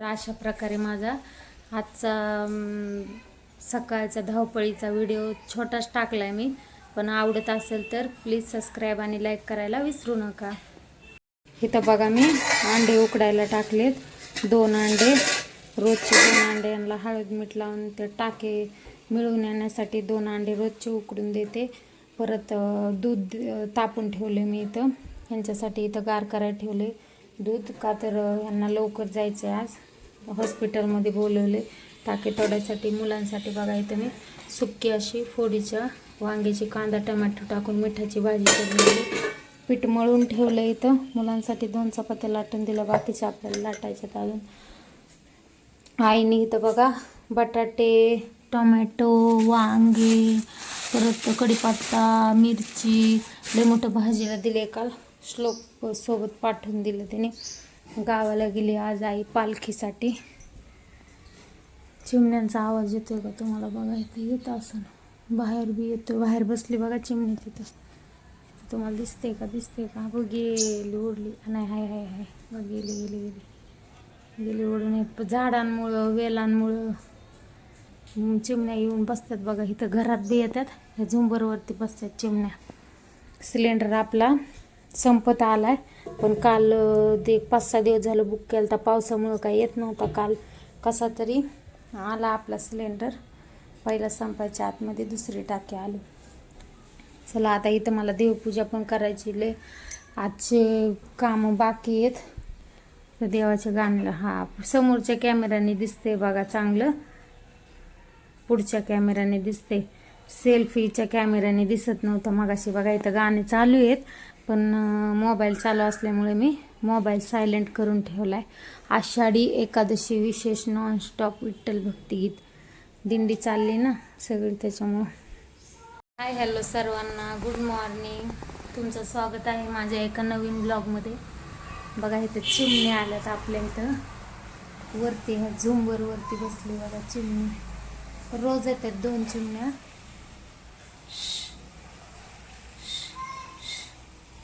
तर अशा प्रकारे माझा आजचा सकाळचा धावपळीचा व्हिडिओ छोटाच टाकला आहे मी. पण आवडत असेल तर प्लीज सबस्क्राईब आणि लाईक करायला विसरू नका. इथं बघा मी अंडे उकडायला टाकलेत. दोन अंडे रोजचे दोन अंडे यांना हळद मीठ लावून ते टाके. मिळवून येण्यासाठी दोन अंडे रोजचे उकडून देते. परत दूध तापून ठेवले मी इथं. ह्यांच्यासाठी इथं गार करायला ठेवले. दूध का तर यांना ह्यांना लवकर जायचं आहे आज. हॉस्पिटलमध्ये बोलवले. टाके तोडायसाठी मुलांसाठी बघा इथं मी सुक्की अशी फोडीच्या वांग्याची कांदा टमॅटो टाकून मिठाची भाजी केलेली. पीठ मळून ठेवलं इथं. मुलांसाठी दोन चपात्या लाटून दिलं बाकीच्या आपल्याला लाटायच्यात अजून. आईने इथं बघा बटाटे टोमॅटो वांगे परत कढीपत्ता मिरची लय मोठं भाजीला दिले. काल श्लोक सोबत पाठवून दिलं त्याने गावाला गेली आज आई पालखीसाठी. चिमण्यांचा आवाज येतोय का तुम्हाला बघा इथे येत असं. बाहेर बी येतो बाहेर बसली बघा चिमणी तिथं. तुम्हाला दिसते का? दिसते का? बघ गेली उडली. नाही हाय हाय हाय. बघ गेली गेली गेली. गेली उडून. झाडांमुळं वेलांमुळं. चिमण्या येऊन बसतात बघा. इथं घरात बी येतात. ह्या झुंबरवरती बसतात चिमण्या. सिलेंडर आपला. संपत आलाय. पण काल ते पाच सहा दिवस झालं बुक केलं तर पावसामुळं काही येत नव्हता काल. कसा तरी आला आपला सिलेंडर. पहिला संपायच्या आतमध्ये दुसरी टाकी आली. चला आता इथं मला देवपूजा पण करायची लय. आजचे कामं बाकी आहेत. तर देवाच्या गाणं हा समोरच्या कॅमेऱ्याने दिसते बघा चांगलं. पुढच्या कॅमेऱ्याने दिसते सेल्फीच्या कॅमेऱ्याने दिसत नव्हतं मगाशी. बघा इथं गाणे चालू आहेत. पण मोबाईल चालू असल्यामुळे मी मोबाईल सायलेंट करून ठेवला आहे आषाढी एकादशी विशेष नॉनस्टॉप विठ्ठल भक्तिगीत दिंडी चालली ना सगळी त्याच्यामुळं. हाय हॅलो सर्वांना. गुड मॉर्निंग तुमचं स्वागत आहे माझ्या एका नवीन ब्लॉगमध्ये बघा इथं चिमणी आल्यात आपल्या इथं. वरती ह्या झुंबरवरती बसली बघा चिमणी. रोज येतात दोन चिमण्या.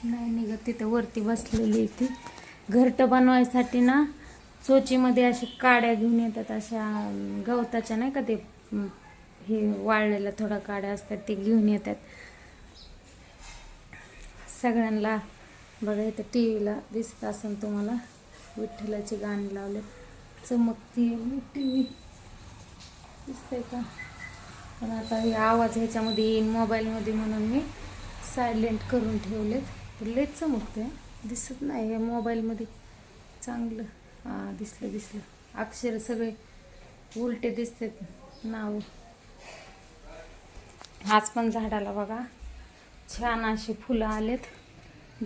नाही निघत तिथं वरती बसलेली आहे ती. घरटं बनवायसाठी ना चोचीमध्ये अशा काड्या घेऊन येतात अशा गवताच्या नाही का ते हे वाळलेल्या थोडा काड्या असतात ते घेऊन येतात. सगळ्यांना बघा इथं टी व्हीला दिसत असेल तुम्हाला विठ्ठलाचे गाणे लावले चमकती टी व्ही दिसतंय का? पण आता हे आवाज ह्याच्यामध्ये येईन मोबाईलमध्ये म्हणून मी सायलेंट करून ठेवलेत. तर लेच चमकते दिसत नाही हे मोबाईलमध्ये. चांगलं. हां दिसलं दिसलं. अक्षर सगळे उलटे दिसतात नाव. आज पण झाडाला बघा. छान अशी फुलं आलेत.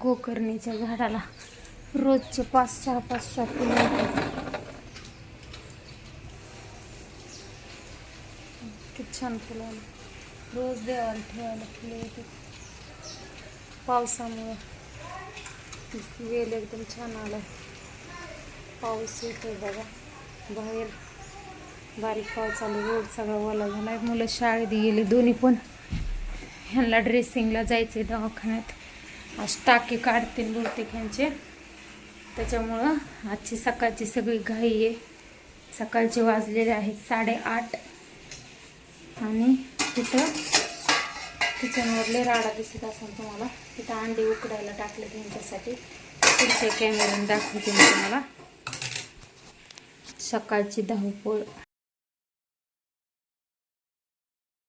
गोकर्णीच्या झाडाला. रोजचे पाच सहा पाच सहा फुलं किती छान फुलं आले. रोज देवाला ठेवायला फुलं येतात. पावसामुळं. वेल एकदम छान आला पाऊस येतोय बघा. बाहेर बारीक पाऊस आलं रोड सगळा ओला झाला मुलं शाळेत गेली दोन्ही पण. ह्यांना ड्रेसिंगला जायचे दवाखान्यात. आज टाके काढतील बहुतेक ह्यांचे. त्याच्यामुळं आजची सकाळची सगळी घाई आहे. सकाळचे वाजलेले आहेत साडेआठ. आणि तिथं किचनवरले राडा दिसत असेल तुम्हाला तिथं अंडी उकडायला टाकले त्यांच्यासाठी. पुढच्या कॅमेऱ्याने दाखवते मी तुम्हाला. सकाळची धावपळ.